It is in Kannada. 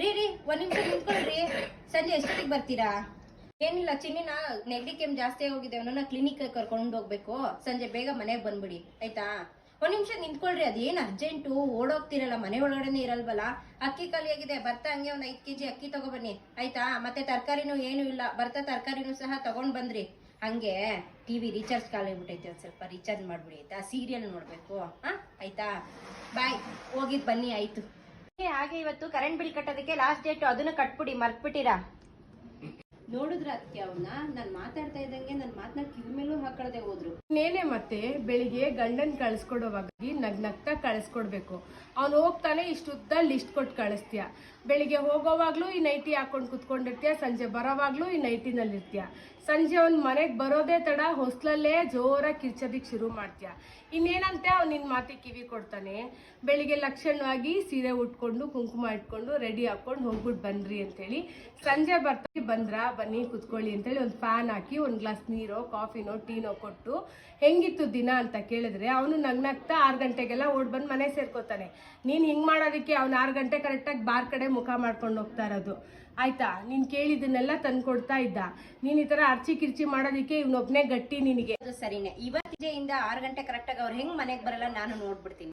ರೀ ರೀ, ಒಂದ್ ನಿಮಿಷ ನಿಂತ್ಕೊಳ್ರಿ. ಸಂಜೆ ಎಷ್ಟೊತ್ತಿಗೆ ಬರ್ತೀರಾ? ಏನಿಲ್ಲ, ಚಿನ್ನಿನ ನೆಗಡಿ ಕೆಮ್ಮು ಜಾಸ್ತಿ ಆಗೋಗಿದೆ, ಅವನನ್ನ ಕ್ಲಿನಿಕ್ ಕರ್ಕೊಂಡು ಹೋಗ್ಬೇಕು. ಸಂಜೆ ಬೇಗ ಮನೆಗೆ ಬಂದ್ಬಿಡಿ, ಆಯ್ತಾ? ಒಂದ್ ನಿಮಿಷ ನಿಂತ್ಕೊಳ್ರಿ, ಅದೇನ್ ಅರ್ಜೆಂಟು ಓಡೋಗ್ತಿರಲ್ಲ, ಮನೆ ಒಳಗಡೆನೆ ಇರಲ್ವಲ್ಲ? ಅಕ್ಕಿ ಖಾಲಿಯಾಗಿದೆ, ಬರ್ತಾ ಹಂಗೆ ಒಂದ್ ಐದ್ ಕೆಜಿ ಅಕ್ಕಿ ತಗೊಬನ್ನಿ, ಆಯ್ತಾ? ಮತ್ತೆ ತರಕಾರಿನೂ ಏನು ಇಲ್ಲ, ಬರ್ತಾ ತರಕಾರಿನೂ ಸಹ ತಗೊಂಡ್ ಬಂದ್ರಿ. ಹಂಗೆ ಟಿವಿ ರೀಚಾರ್ಜ್ ಖಾಲಿ ಆಗ್ಬಿಟ್ಟೈತೆ ಒಂದ್ ಸ್ವಲ್ಪ ರೀಚಾರ್ಜ್ ಮಾಡ್ಬಿಡಿ, ಆಯ್ತಾ? ಸೀರಿಯಲ್ ನೋಡ್ಬೇಕು, ಹಾ? ಆಯ್ತಾ? ಬಾಯ್ ಹೋಗಿದ್ ಬನ್ನಿ, ಆಯ್ತು. ಹಾಗೆ ಇವತ್ತು ಕರೆಂಟ್ ಬಿಲ್ ಕಟ್ಟೋದಕ್ಕೆ ಲಾಸ್ಟ್ ಡೇಟ್ ಅದನ್ನ ಕಟ್ಬಿಡಿ ಮರ್ತ್ಬಿಟ್ಟಿರಾ? ನೋಡಿದ್ರ ಅದಕ್ಕೆ ಅವ್ನ, ನಾನ್ ಮಾತಾಡ್ತಾ ಇದ್ದಂಗೆ ನನ್ ಮಾತನ್ನ ಕಿವಿ ಮೇಲೂ ಹಾಕೊಳ್ದೆ ಹೋದ್ರು. ನೇನೆ ಮತ್ತೆ ಬೆಳಿಗ್ಗೆ ಗಂಡನ್ ಕಳ್ಸ್ಕೊಡೋವಾಗಿ ನಗ್ ನಗ್ತಾ ಕಳಿಸ್ಕೊಡ್ಬೇಕು. ಅವ್ನು ಹೋಗ್ತಾನೆ ಇಷ್ಟುದ್ದ ಲಿಸ್ಟ್ ಕೊಟ್ಟು ಕಳಿಸ್ತೀಯ. ಬೆಳಿಗ್ಗೆ ಹೋಗೋವಾಗ್ಲೂ ಈ ನೈಟಿ ಹಾಕೊಂಡು ಕುತ್ಕೊಂಡಿರ್ತೀಯ, ಸಂಜೆ ಬರೋವಾಗ್ಲೂ ಈ ನೈಟಿನಲ್ಲಿರ್ತೀಯ. ಸಂಜೆ ಅವ್ನ್ ಮನೆಗ್ ಬರೋದೇ ತಡ, ಹೊಸ್ಲಲ್ಲೇ ಜೋರಾಗಿ ಕಿರ್ಚೋದಿಕ್ ಶುರು ಮಾಡ್ತೀಯ. ಇನ್ನೇನಂತೆ ಅವ್ನು ನಿನ್ ಮಾತಿಗೆ ಕಿವಿ ಕೊಡ್ತಾನೆ? ಬೆಳಿಗ್ಗೆ ಲಕ್ಷಣವಾಗಿ ಸೀರೆ ಉಟ್ಕೊಂಡು, ಕುಂಕುಮ ಇಟ್ಕೊಂಡು, ರೆಡಿ ಹಾಕೊಂಡು ಹೋಗ್ಬಿಟ್ಟು ಬನ್ರಿ ಅಂತೇಳಿ ಸಂಜೆ ಬರ್ತಾ ಬಂದ್ರ? ಬನ್ನಿ, ಕುತ್ಕೊಳ್ಳಿ ಅಂತೇಳಿ ಒಂದು ಫ್ಯಾನ್ ಹಾಕಿ, ಒಂದು ಗ್ಲಾಸ್ ನೀರೋ ಕಾಫಿನೋ ಟೀನೋ ಕೊಟ್ಟು, ಹೆಂಗಿತ್ತು ದಿನ? ಅಂತ ಕೇಳಿದ್ರೆ, ಅವನು ನಗ್ನಗ್ತಾ ಆರು ಗಂಟೆಗೆಲ್ಲ ಓಡ್ ಬಂದು ಮನೆ ಸೇರ್ಕೋತಾನೆ. ನೀನು ಹಿಂಗ್ ಮಾಡೋದಕ್ಕೆ ಅವ್ನು ಆರು ಗಂಟೆ ಕರೆಕ್ಟಾಗಿ ಬಾರ್ ಕಡೆ ಮುಖ ಮಾಡ್ಕೊಂಡು ಹೋಗ್ತಾ ಇರೋದು. ಆಯ್ತಾ? ನೀನ್ ಕೇಳಿದ್ದನ್ನೆಲ್ಲ ತಂದ್ಕೊಡ್ತಾ ಇದ್ದ. ನೀನ್ ಈ ತರ ಅರ್ಚಿ ಕಿರ್ಚಿ ಮಾಡೋದಕ್ಕೆ ಇವ್ನೊಬ್ನೇ ಗಟ್ಟಿ ನಿನಗೆ. ಸರಿನೇ. ಇವತ್ತಿಂದ ಆರು ಗಂಟೆ ಕರೆಕ್ಟಾಗಿ ಅವ್ರು ಹೆಂಗೆ ಮನೆಗೆ ಬರಲ್ಲ ನಾನು ನೋಡ್ಬಿಡ್ತೀನಿ.